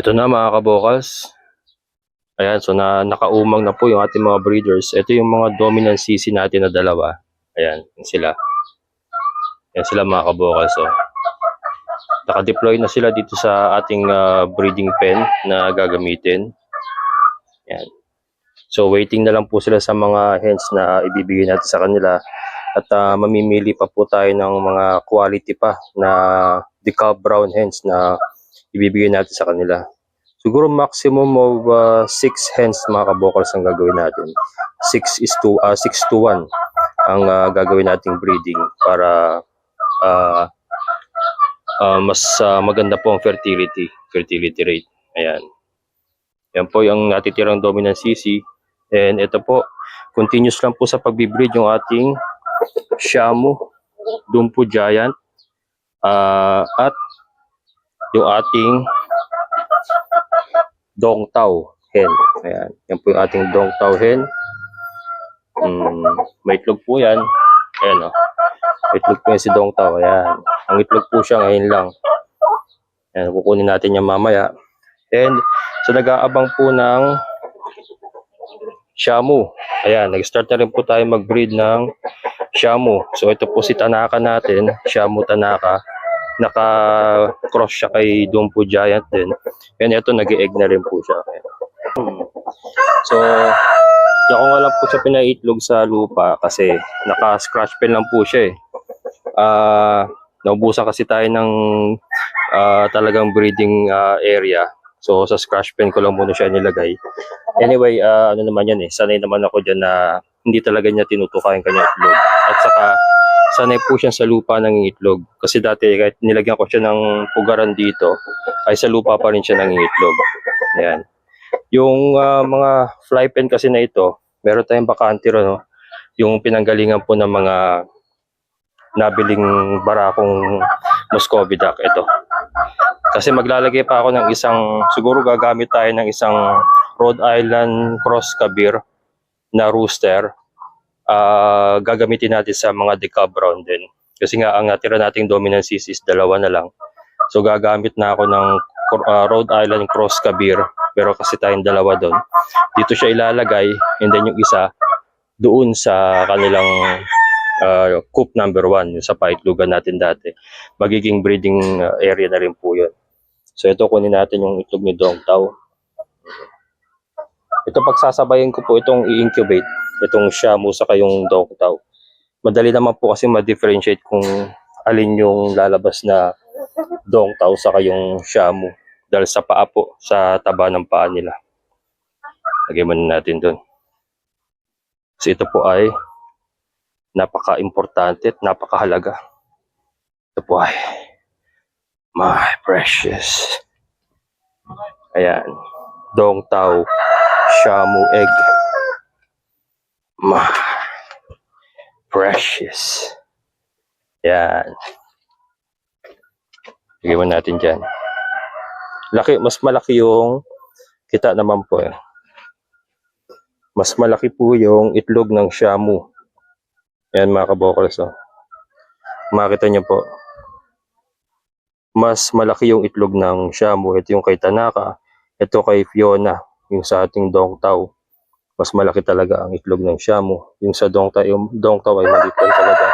Ito na mga kabokals. Ayan, so na, nakaumang na po yung ating mga breeders. Ito yung mga dominant CC natin na dalawa. Ayan, sila. Ayan sila mga kabokals. So. Naka-deploy na sila dito sa ating ah, breeding pen na gagamitin. Ayan. So waiting na lang po sila sa mga hens na ibibigay natin sa kanila. At ah, mamimili pa po tayo ng mga quality pa na decal brown hens na ibibigay natin sa kanila. Siguro maximum of 6 hens mga kabokals ang gagawin natin. 6 is to uh, 6 to 1 ang ah, gagawin nating breeding para ah, ah, mas ah, maganda po ang fertility, fertility rate. Ayan. Yan po yung natitirang dominant CC. And ito po, continuous lang po sa pagbibreed yung ating Shamu, Dumpo Giant, ah, at yung ating Dong Tao hen. Ayan. Yan po yung ating Dong Tao hen. Mm, may itlog po yan. Ayan o. May itlog po yan si Dong Tao. Ayan. Ang itlog po siya ngayon lang. Ayan, kukunin natin yan mamaya. And so nag-aabang po ng Shamu. Ayan, nag-start na rin po tayo mag-breed ng Shamu. So ito po si Tanaka natin, Shamu Tanaka. Naka-cross siya kay Dumpo Giant din. And ito nag-egg na rin po siya. So, di ako nga lang po siya pinaitlog sa lupa kasi naka-scratch pen lang po siya eh. Ah, naubusan kasi tayo ng ah, talagang breeding ah, area. So sa scratch pen ko lang muna siya nilagay. Anyway, ah, ano naman yan eh, sanay naman ako dyan na hindi talaga niya tinutuka yung kanyang itlog. At saka, sanay po siya sa lupa ng itlog. Kasi dati kahit nilagyan ko siya ng pugaran dito, ay sa lupa pa rin siya ng itlog. Ayan. Yung ah, mga fly pen kasi na ito, meron tayong bakante ron, no? yung pinanggalingan po ng mga nabiling barakong Muscovy duck. Ito. Kasi maglalagay pa ako ng isang, siguro gagamit tayo ng isang Rhode Island Cross Kabir na rooster. Ah, gagamitin natin sa mga decal brown din. Kasi nga ang natira nating dominant CC is dalawa na lang. So gagamit na ako ng ah, Rhode Island Cross Kabir. Pero kasi tayong dalawa doon. Dito siya ilalagay and then yung isa doon sa kanilang ah, coop number one, yung sa paitlugan natin dati. Magiging breeding area na rin po yun. So ito kunin natin yung itlog ni Dong Tao. Ito pagsasabayin ko po itong i-incubate, itong Shamu sa kayong Tao. Madali naman po kasi ma-differentiate kung alin yung lalabas na Dong Tao sa kayong Shamu dahil sa paa po, sa taba ng paa nila. Lagyan muna natin doon. Kasi ito po ay napaka-importante at napakahalaga. Ito po ay my precious. Ayan. Dong Tao Shamu Egg. My precious. Lagyan mo natin dyan. Laki, mas malaki yung kita naman po eh. Mas malaki po yung itlog ng Shamu. Ayan mga kabokals. Oh. Makita niyo po. Mas malaki yung itlog ng Shamu. Ito yung kay Tanaka. Ito kay Fiona. Yung sa ating Dong Tao. Mas malaki talaga ang itlog ng Shamu. Yung sa Dong Tao, yung Dong Tao ay maliit lang talaga.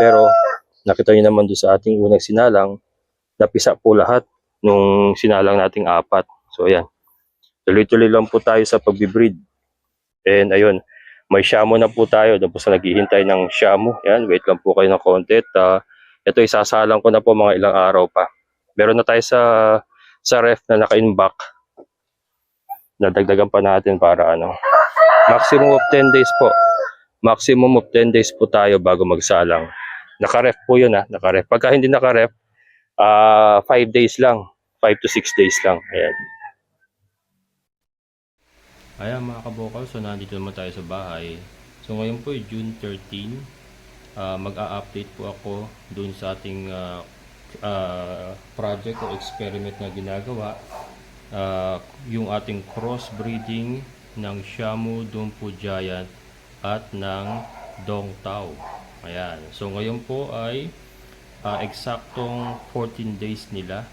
Pero nakita niyo naman doon sa ating unang sinalang, napisa po lahat nung sinalang nating apat. So ayan. Tuloy-tuloy lang po tayo sa pagbibreed. And ayun, may Shamu na po tayo. Po sa naghihintay ng Shamu. Yan, wait lang po kayo ng konti. At, ah, ito isasalang ko na po mga ilang araw pa. Meron na tayo sa sa ref na naka-inback. Nadagdagan pa natin para ano. Maximum of 10 days po. Maximum of 10 days po tayo bago magsalang. Naka-ref po yun ha. Naka-ref. Pagka hindi naka-ref, ah 5 days lang. 5 to 6 days lang. Ayan. Ayan mga kabokal, so nandito naman tayo sa bahay. So ngayon po June 13. Ah, mag-a-update po ako dun sa ating ah, ah, project o experiment na ginagawa. Ah, yung ating crossbreeding ng Shamu Dumpo Giant at ng Dong Tao. Ayan. So ngayon po ay ah, eksaktong 14 days nila.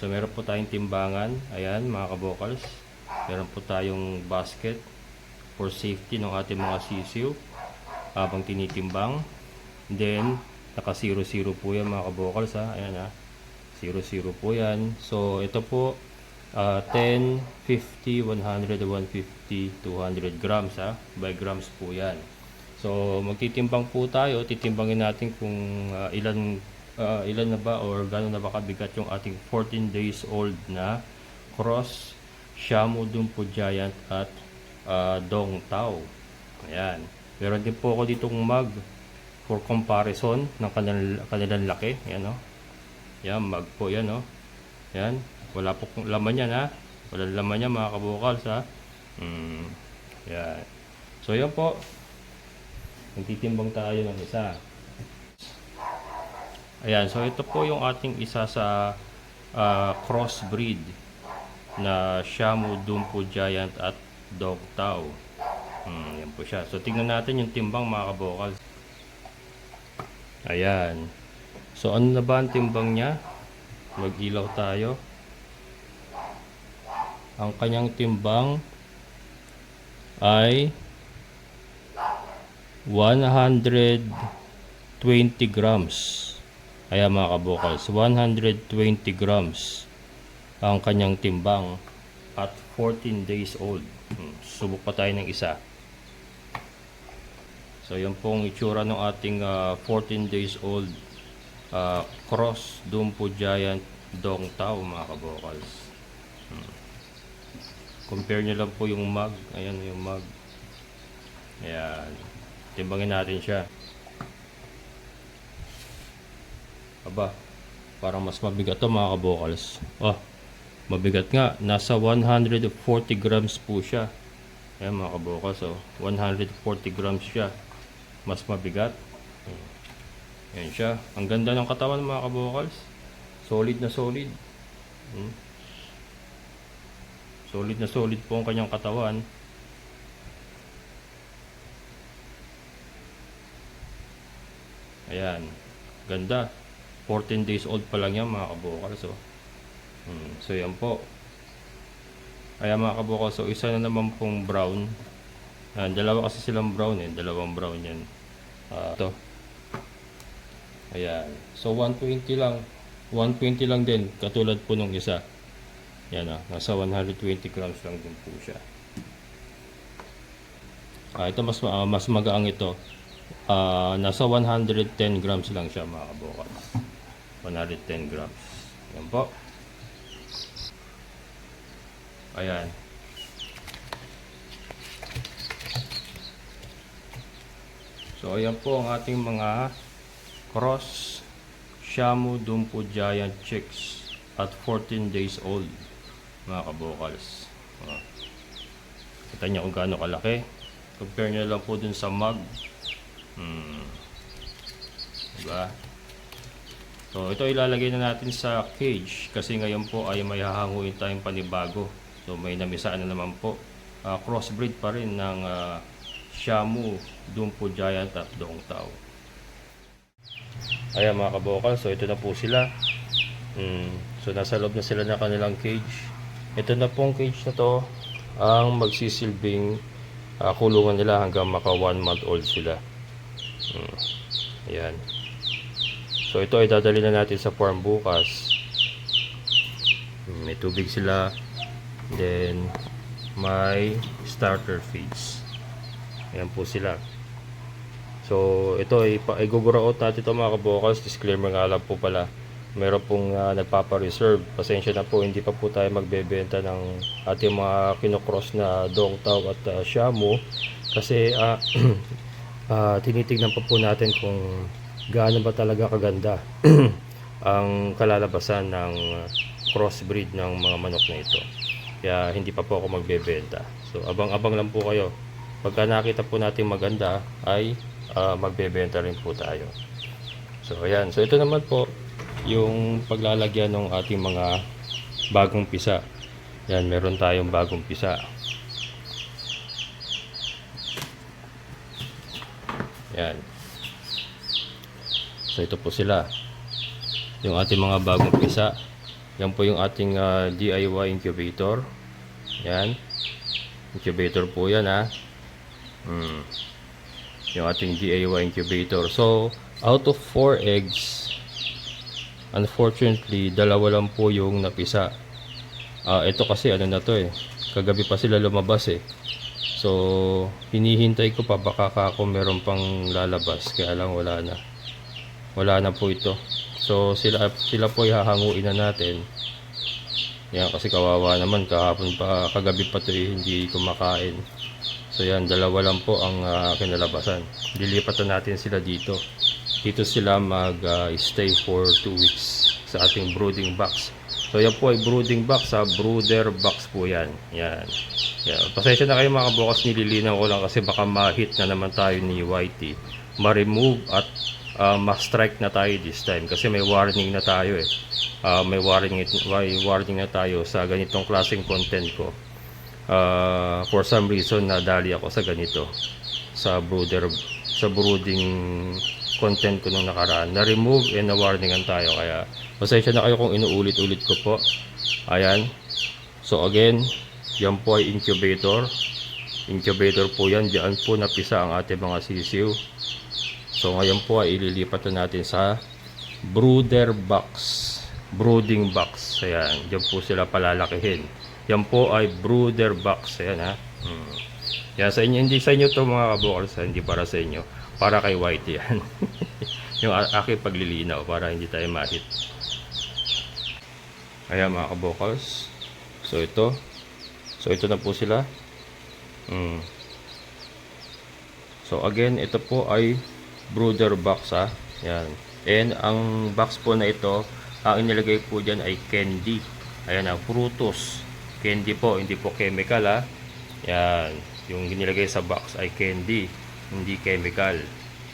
So meron po tayong timbangan. Ayan mga kabokals. Meron po tayong basket for safety ng ating mga sisiw habang tinitimbang. Then, naka 0-0 po yan mga kabokals ha. Ayan ha. 0-0 po yan. So, ito po, ah, 10, 50, 100, 150, 200 grams ha. By grams po yan. So, magtitimbang po tayo. Titimbangin natin kung ah, ilan ah, ilan na ba or gano'n na ba kabigat yung ating 14 days old na cross Shamu Dumpo Giant at ah, Dong Tao. Ayan. Meron din po ako ditong mug for comparison ng kanilang, kanilang laki. Ayan o. Yan, mug po yan o. Yan. Wala po kung laman yan ha. Wala laman yan mga kabukals ha. Mm. Yan. So yan po. Nagtitimbang tayo ng isa. Ayan, so ito po yung ating isa sa ah, crossbreed na Shamu Dumpo Giant at Dog Tao. Hmm, yan po siya. So tingnan natin yung timbang mga kabokal. Ayan. So ano na ba ang timbang niya? Mag-ilaw tayo. Ang kanyang timbang ay 120 grams. Ayan mga kabukals, 120 grams ang kanyang timbang at 14 days old. Hmm, Subok pa tayo ng isa. So yan pong itsura ng ating ah, 14 days old ah, cross Dumpo Giant Dong Tao mga kabukals. Hmm. Compare nyo lang po yung mug. Ayan yung mug. Ayan. Timbangin natin siya. Aba, parang mas mabigat to mga kabokals. Oh, mabigat nga. Nasa 140 grams po siya. Ayan mga kabokals. Oh, 140 grams siya. Mas mabigat. Ayan siya. Ang ganda ng katawan mga kabokals. Solid na solid. Hmm. Solid na solid po ang kanyang katawan. Ayan. Ganda. 14 days old pa lang yan mga kabukal. So, hmm, so yan po. Ayan mga kabukal. So, isa na naman pong brown. Ayan, dalawa kasi silang brown eh. Dalawang brown yan. Ah, ito. Ayan. So, 120 lang. 120 lang din. Katulad po nung isa. Yan ah. Nasa 120 grams lang din po siya. Ah, ito mas ah, mas magaang ito. Ah, nasa 110 grams lang siya mga kabukal. 110 grams. Yan po. Ayan. So ayan po ang ating mga cross Shamu Dumpo Giant Chicks at 14 days old mga kabukals. Ah. Kita niyo kung gaano kalaki. Compare niyo lang po dun sa mug. Hmm. Diba? So, ito ilalagay na natin sa cage kasi ngayon po ay may hahanguin tayong panibago. So, may namisaan na naman po. Ah, crossbreed pa rin ng ah, Shamu, Dumpo Giant at Dong Tao. Ayan mga kabokal, so ito na po sila. Mm, so, nasa loob na sila ng kanilang cage. Ito na pong cage na to ang magsisilbing ah, kulungan nila hanggang maka 1 month old sila. Mm, ayan. So ito ay dadali na natin sa farm bukas. May tubig sila. Then may starter feeds. Ayan po sila. So ito ay i-out natin ito mga kabokals. Disclaimer nga lang po pala. Meron pong uh, nagpapa-reserve. Pasensya na po, hindi pa po tayo magbebenta ng ating mga kinocross na Dong Tao at uh, Shamu. Kasi ah, ah, tinitignan pa po natin kung gaano ba talaga kaganda ang kalalabasan ng uh, crossbreed ng mga manok na ito. Kaya hindi pa po ako magbebenta. So abang-abang lang po kayo. Pagka nakita po natin maganda ay uh, magbebenta rin po tayo. So ayan. So ito naman po yung paglalagyan ng ating mga bagong pisa. Yan, meron tayong bagong pisa. Yan. So ito po sila. Yung ating mga bagong pisa. Yan po yung ating ah, DIY incubator. Yan. Incubator po yan ha. Hmm. Yung ating DIY incubator. So, out of 4 eggs, unfortunately, dalawa lang po yung napisa. Ah, ito kasi ano na to eh. Kagabi pa sila lumabas eh. So, hinihintay ko pa baka kako meron pang lalabas. Kaya lang wala na. Wala na po ito. So, sila, sila po ihahanguin na natin. Yan, kasi kawawa naman. Kahapon pa, kagabi pa ito eh, hindi kumakain. So, yan, dalawa lang po ang ah, kinalabasan. Lilipat na natin sila dito. Dito sila mag-stay for 2 weeks sa ating brooding box. So, yan po ay brooding box ha. Brooder box po yan. Yan. yan. Pasensya na kayo mga kabukas. Nililinaw ko lang kasi baka ma-hit na naman tayo ni YT. Ma-remove at uh, ma-strike na tayo this time. Kasi may warning na tayo eh. Ah, may warning, may warning na tayo sa ganitong klaseng content ko. Ah, for some reason, nadali ako sa ganito. Sa brooder, sa brooding content ko nung nakaraan. Na-remove and na-warningan tayo. Kaya, pasensya na kayo kung inuulit-ulit ko po. Ayan. So, again, yan po ay incubator. Incubator po yan. Diyan po napisa ang ating mga sisiw. So, ngayon po ay ililipat na natin sa brooder box. Brooding box. Ayan. Diyan po sila palalakihin. Yan po ay brooder box. Ayan ha. Hmm. Yan sa inyo, hindi sa inyo to mga kabukals, hindi para sa inyo. Para kay Whitey yan. yung aking paglilinaw para hindi tayo mahit. Ayan mga kabukals. So ito. So ito na po sila. Hmm. So again, ito po ay brooder box ha. Yan. And ang box po na ito, ang inilagay po dyan ay candy. Ayan ang frutos. Candy po, hindi po chemical ha. Yan. Yung inilagay sa box ay candy, hindi chemical.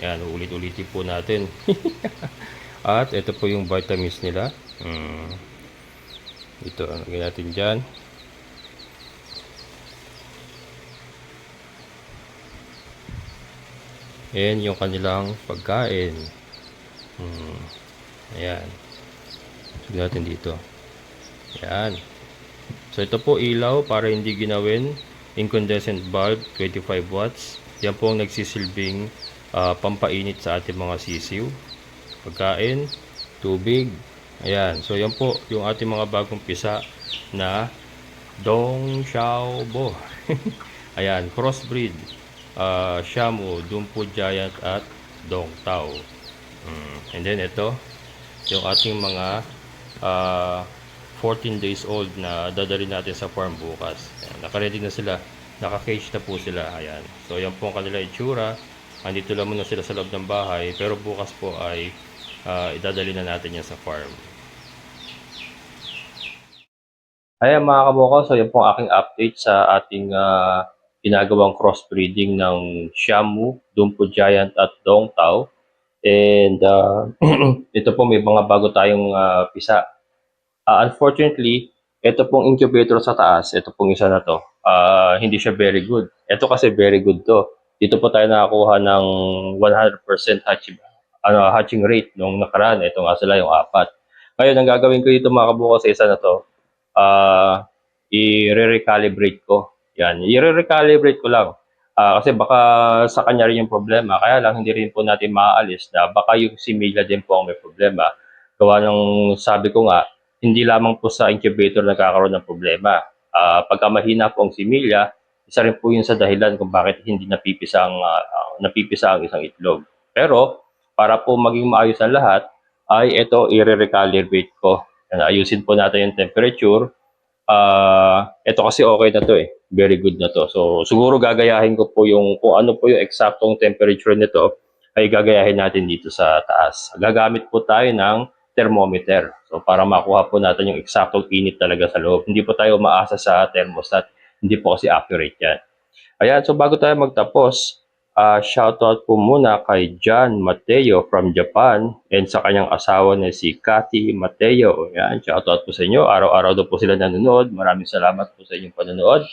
Yan, ulit-ulitin po natin. At ito po yung vitamins nila. Hmm. Ito, lagyan natin dyan. And yung kanilang pagkain. Hmm. Ayan. Lagyan natin dito. Ayan. So ito po ilaw para hindi ginawin incandescent bulb 25 watts. Yan po ang nagsisilbing ah, pampainit sa ating mga sisiw. Pagkain, tubig. Ayan. So yan po yung ating mga bagong pisa na Dong Xiaobo. Ayan, crossbreed. Uh, Shamu, Dumpo Giant at Dong Tao. Mm. And then ito, yung ating mga ah, 14 days old na dadali natin sa farm bukas. Ayan, nakaready na sila. Naka-cage na po sila. Ayan. So, yan po ang kanila itsura. Andito lang muna sila sa loob ng bahay. Pero bukas po ay ah, idadali na natin yan sa farm. Ayan mga kaboko, so yan po ang aking update sa ating ah, ginagawang crossbreeding ng Shamu, Dumpo Giant at Dong Tao. And ah, ito po may mga bago tayong ah, pisa. Ah, unfortunately, ito pong incubator sa taas, ito pong isa na to, ah, hindi siya very good. Ito kasi very good to. Dito po tayo nakakuha ng 100% hatching, ano, hatching rate nung nakaraan. Ito nga sila yung apat. Ngayon, ang gagawin ko dito mga kabuko sa isa na to, ah i-recalibrate ko. Yan, i-recalibrate ko lang. Ah, kasi baka sa kanya rin yung problema. Kaya lang hindi rin po natin maaalis na baka yung si Mila din po ang may problema. Gawa ng sabi ko nga, hindi lamang po sa incubator nagkakaroon ng problema. Ah, pagka mahina po ang similya, isa rin po yun sa dahilan kung bakit hindi napipisa ang, ah, napipisa ang isang itlog. Pero, para po maging maayos ang lahat, ay ito i-recalibrate ko. Yan, Ayusin po natin yung temperature. Ah, ito kasi okay na to eh. Very good na to. So, siguro gagayahin ko po yung kung ano po yung eksaktong temperature nito ay gagayahin natin dito sa taas. Gagamit po tayo ng thermometer. So, para makuha po natin yung eksaktong init talaga sa loob. Hindi po tayo maasa sa thermostat. Hindi po kasi accurate yan. Ayan, so bago tayo magtapos, ah shoutout po muna kay John Mateo from Japan and sa kanyang asawa na si Cathy Mateo. Ayan, shoutout po sa inyo. Araw-araw daw po sila nanonood. Maraming salamat po sa inyong panonood.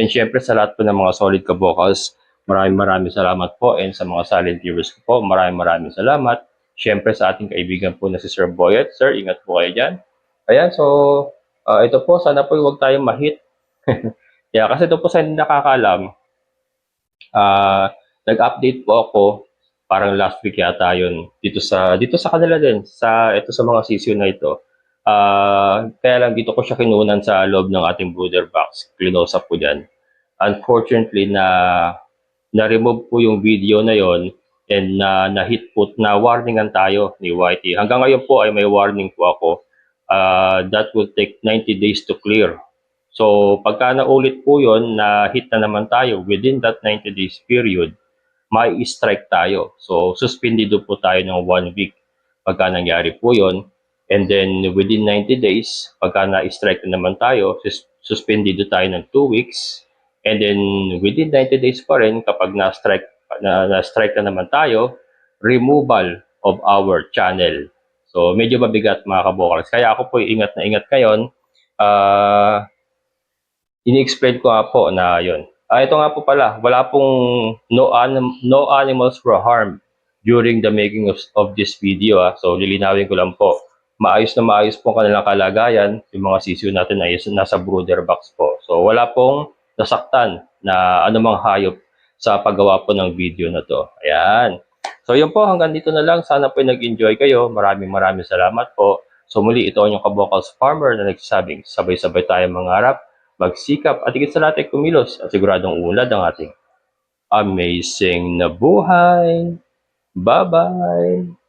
And syempre sa lahat po ng mga solid kabokals, maraming maraming salamat po. And sa mga silent viewers ko po, maraming maraming salamat. Syempre sa ating kaibigan po na si Sir Boyet. Sir, ingat po kayo dyan. Ayan, so ah, ito po, sana po huwag tayong mahit. yeah, kasi ito po sa hindi nakakaalam, ah nag-update po ako parang last week yata yun dito sa dito sa kanila din sa ito sa mga sisyo na ito. Ah, kaya lang dito ko siya kinunan sa loob ng ating brooder box. Klinosap po diyan. Unfortunately na na-remove po yung video na yon and na na-hit po na warningan tayo ni YT. Hanggang ngayon po ay may warning po ako. Ah, that will take 90 days to clear. So, pagka naulit po yon na hit na naman tayo within that 90 days period, may strike tayo. So, suspendido po tayo ng one week pagka nangyari po yon. And then, within 90 days, pagka na-strike na naman tayo, sus- suspendido tayo ng two weeks. And then, within 90 days pa rin, kapag na-strike na, na-strike na naman tayo, removal of our channel. So, medyo mabigat mga kabokals. Kaya ako po ingat na ingat ngayon. Ah, ini-explain ko nga po na yon. Ah, ito nga po pala, wala pong no, anim- no animals were harmed during the making of, of this video. Ah. So, lilinawin ko lang po. Maayos na maayos po ang kanilang kalagayan. Yung mga sisiyo natin ay nasa brooder box po. So, wala pong nasaktan na anumang hayop sa paggawa po ng video na to. Ayan. So, yun po. Hanggang dito na lang. Sana po nag-enjoy kayo. Maraming maraming salamat po. So, muli, ito ang yung kabokals farmer na nagsasabing sabay-sabay tayo mangarap magsikap at higit sa lahat ay kumilos at siguradong ulad ang ating amazing na buhay. Bye-bye!